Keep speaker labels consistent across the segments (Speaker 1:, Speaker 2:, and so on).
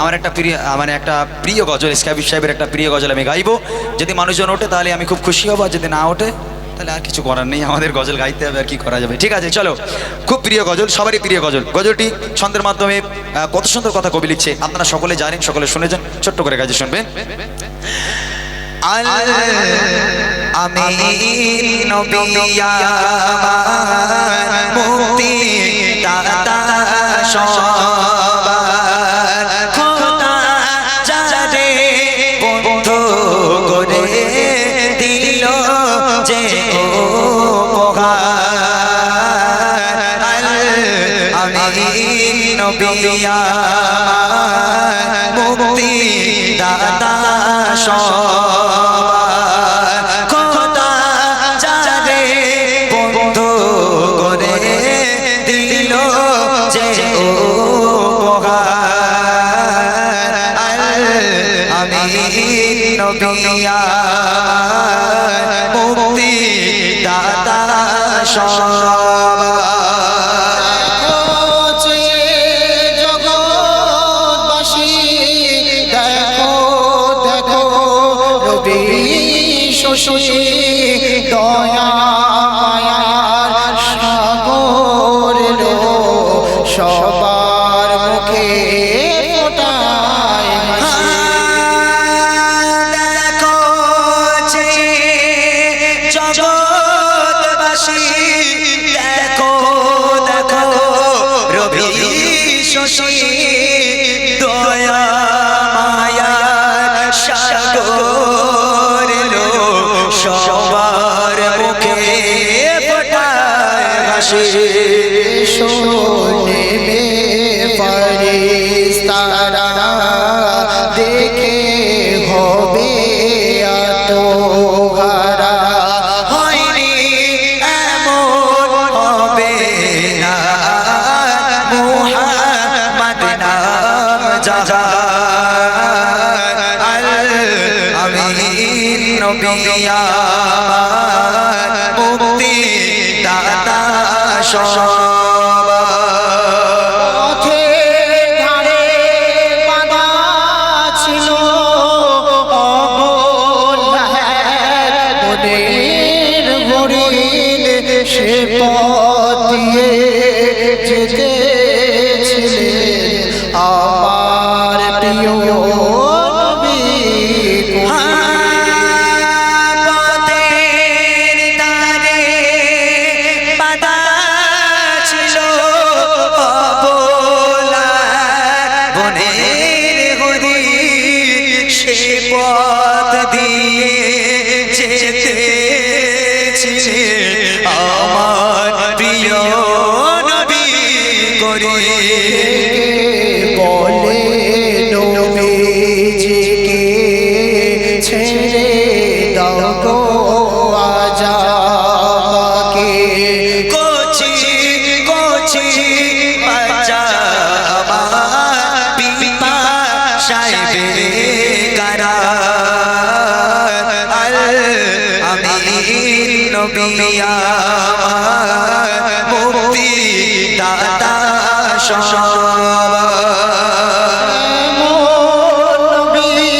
Speaker 1: আমার একটা প্রিয় মানে একটা প্রিয় গজল স্কাবিব সাহেবের একটা প্রিয় গজল আমি গাইবো। যদি মানুষজন ওঠে, তাহলে আমি খুব খুশি হব, আর যদি না ওঠে, তাহলে আর কিছু করার নেই, আমাদের গজল গাইতে হবে, আর কি করা যাবে। ঠিক আছে, চলো। খুব প্রিয় গজল, সবারই প্রিয় গজল। গজলটি ছন্দের মাধ্যমে কত সুন্দর কথা কবি লিখছে। আপনারা সকলে জানেন, সকলে শুনেছেন ছোট্ট করে কাজে শুনবেন। আমি নবিয়া
Speaker 2: দেখো দেখো
Speaker 1: মুক্তি দাতা সবার
Speaker 2: নবী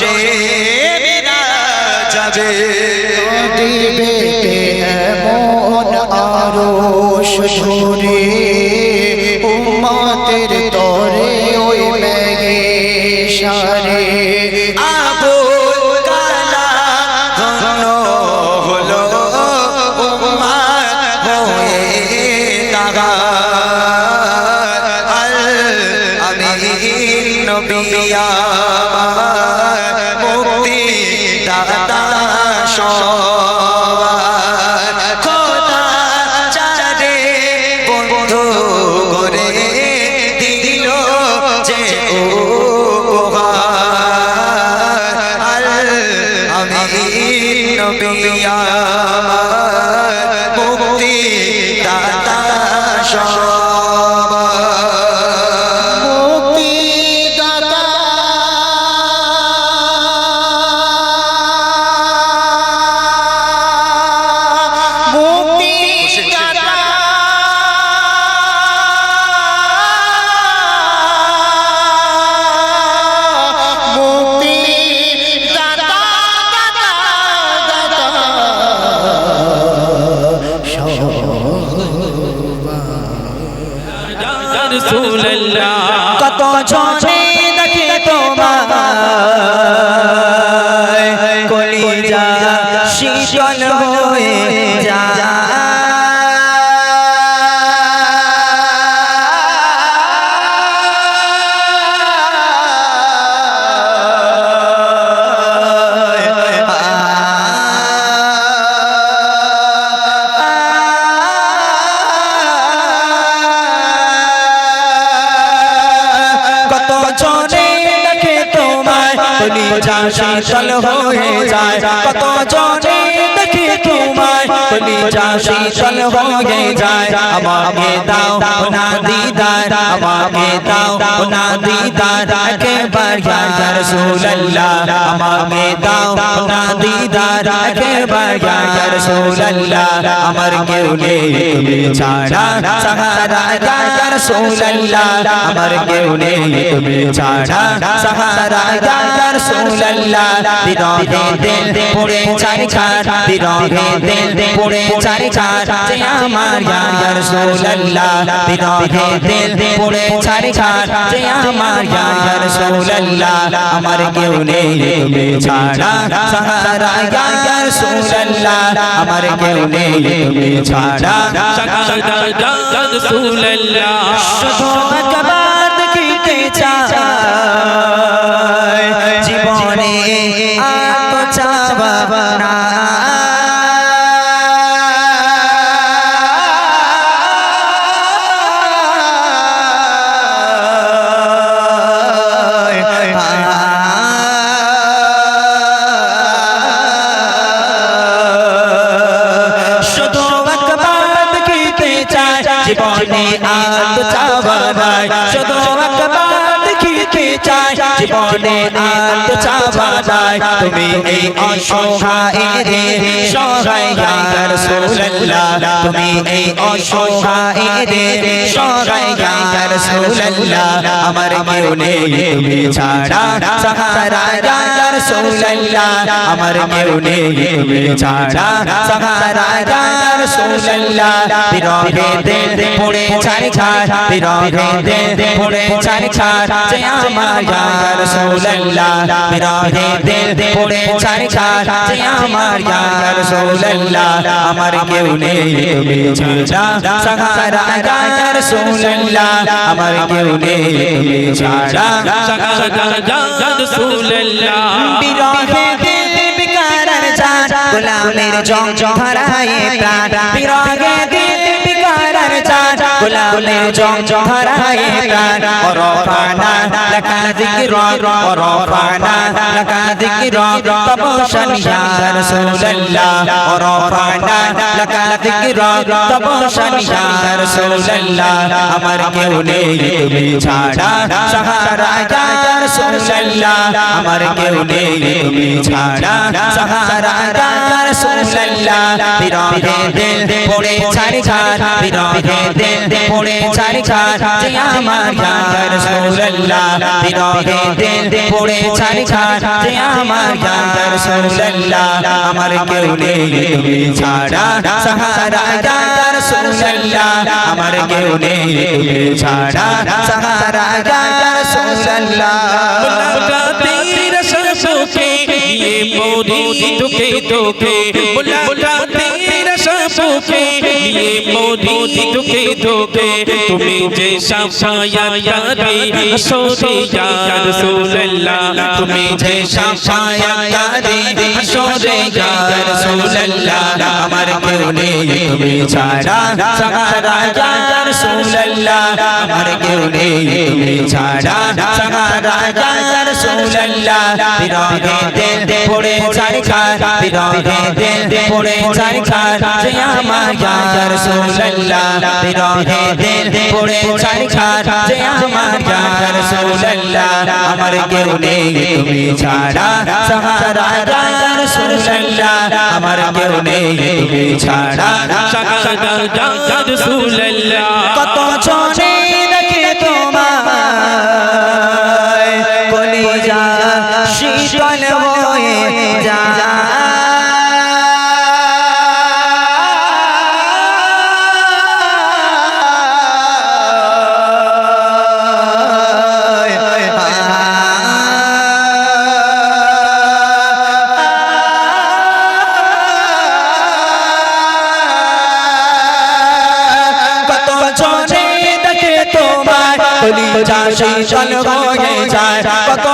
Speaker 2: মেরা যাবে
Speaker 1: দিবে
Speaker 2: এমন আরশ ধরে উম্মতের তরে ওই ম্যাগে সারে।
Speaker 1: হয়ে দাগা আমি নবী আমার।
Speaker 3: তোমায় কলিজা শীতল হয়ে যায়? কত জনে তোমায় কলিজা শীতল হয়ে যায়, আমাকে দাও না দিদার, আমাকে দাও না দিদার, একবার ইয়া রাসূলুল্লাহ, আমাকে দাও না দিদার, একবার ইয়া রাসূলুল্লাহ, আমার কেউ নেই তুমি ছাড়া, সাহারা ইয়া রাসূলুল্লাহ, আমার কেউ নেই তুমি ছাড়া, সাহারা ইয়া রাসূলুল্লাহ বিরহে দিল পড়ে চারি খাট বিরহে দিল পড়ে চারি খাট আমার ইয়া রাসূলুল্লাহ বিরহে দিল পড়ে চারি যে আমার ইয়া রাসূলুল্লাহ আমার কেউ নেই তুমি ছাড়া সাহারা ইয়া রাসূলুল্লাহ আমার কেউ নেই তুমি ছাড়া শুধু একবার দেখিতে চাই জীবনে আর তো চাওয়া না জীবনে আর তো তুমি এই অসহায় সহায় রাসূলুল্লাহ তুমি এই অসহায় সহায় রাসূলুল্লাহ আমার কেউ তুমি ছাড়া সাহারা রাসূলুল্লাহ আমার কেউ তুমি ছাড়া সাহারা রাসূলুল্লাহ বিরহে বিরহে দিল পড়ে ছাড়ি ছাড় আমার ইয়া রাসূলুল্লাহ। আমার কেউ নেই, তুমি ছাড়া সাহারা ইয়া রাসূলুল্লাহ। আমার কেউ নেই, তুমি ছাড়া বিরহে দিল বিকারার জান গোলামের জং ধরায় প্রাণ। বিরহে দিল গোলামের জং ধরায় প্রাণ অরফানা লাকা যিকর অরফানা লাকা যিকর তবশন ইয়া রাসূলুল্লাহ অরফানা লাকা যিকর তবশন ইয়া রাসূলুল্লাহ আমার কেউ নেই তুমি ছাড়া, সাহারা ইয়া রাসূলুল্লাহ আমার কেউ নেই তুমি ছাড়া, সাহারা ইয়া রাসূলুল্লাহ বিরহে দিল, পড়ে ছাড় বিরহে দিল, পড়ে ছাড় যে আমার ইয়া রাসূলুল্লাহ বিরহে দিল, পড়ে ছাড় যে আমার ইয়া রাসূলুল্লাহ আমার কেউ নেই তুমি ছাড়া। সাহারা ইয়া রাসূলুল্লাহ আমার কেউ নেই ছাড়া। সাহারা ইয়া
Speaker 4: তোকে দিয়ে মরি দুঃখে দুঃখে তুমি যে সাফায়ারে সোরিয়া রসুল্লাহ তুমি যে
Speaker 3: সাফায়ারে সোরিয়া রসুল্লাহ আমার কেউ নেই, তুমি ছাড়া সারা যা রসুল্লাহ আমার কেউ নেই, তুমি ছাড়া সারা যা রসুল্লাহ বিরহে দিল পড়ে ছাড় খা বিরহে দিল পড়ে ছাড় খা যে আমার রাসূলুল্লাহ বিরহে দিল পড়ে ছাড় খার যে আমার ইয়া রাসূলুল্লাহ আমার কেউ নেই তুমি ছাড়া। সাহারা ইয়া রাসূলুল্লাহ আমার কেউ নেই তুমি ছাড়া।
Speaker 4: সাহারা
Speaker 3: কত জনে কলিজা চল হয়ে যায়। কত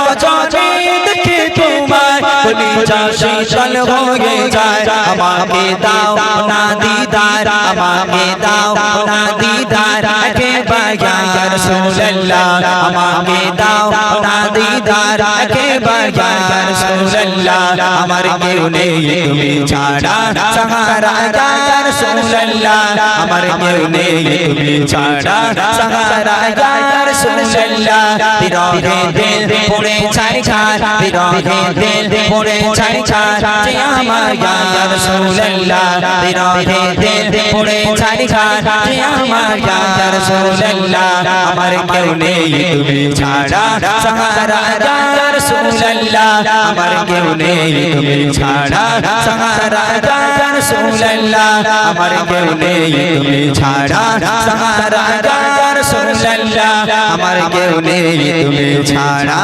Speaker 3: কলিজা শীতল হয়ে যায়, আমাকে দাও না দিদার, আমাকে দাও না দিদার কে বায়ার রাসূলুল্লাহ আমাকে দাও না দিদার কে বায়ার রাসূলুল্লাহ আমার কেউ নেই তুমি ছাড়া, সাহারা ইয়া রাসূলুল্লাহ আমার কেউ নেই তুমি ছাড়া, সাহারা ইয়া রাসূলুল্লাহ বিরহে দিল পড়ে ছাই ছাই, বিরহে দিল পড়ে ছাই যে আমার ইয়া রাসূলুল্লাহ। বিরহে দিল পড়ে যে আমার ইয়া রাসূলুল্লাহ। আমার কেউ নেই তুমি ছাড়া। সাহারা ইয়া রাসূলুল্লাহ। আমার কেউ নেই তুমি ছাড়া। সাহারা ইয়া রাসূলুল্লাহ। আমার কেউ নেই তুমি ছাড়া। সাহারা ইয়া রাসূলুল্লাহ। আমার কেউ নেই তুমি ছাড়া।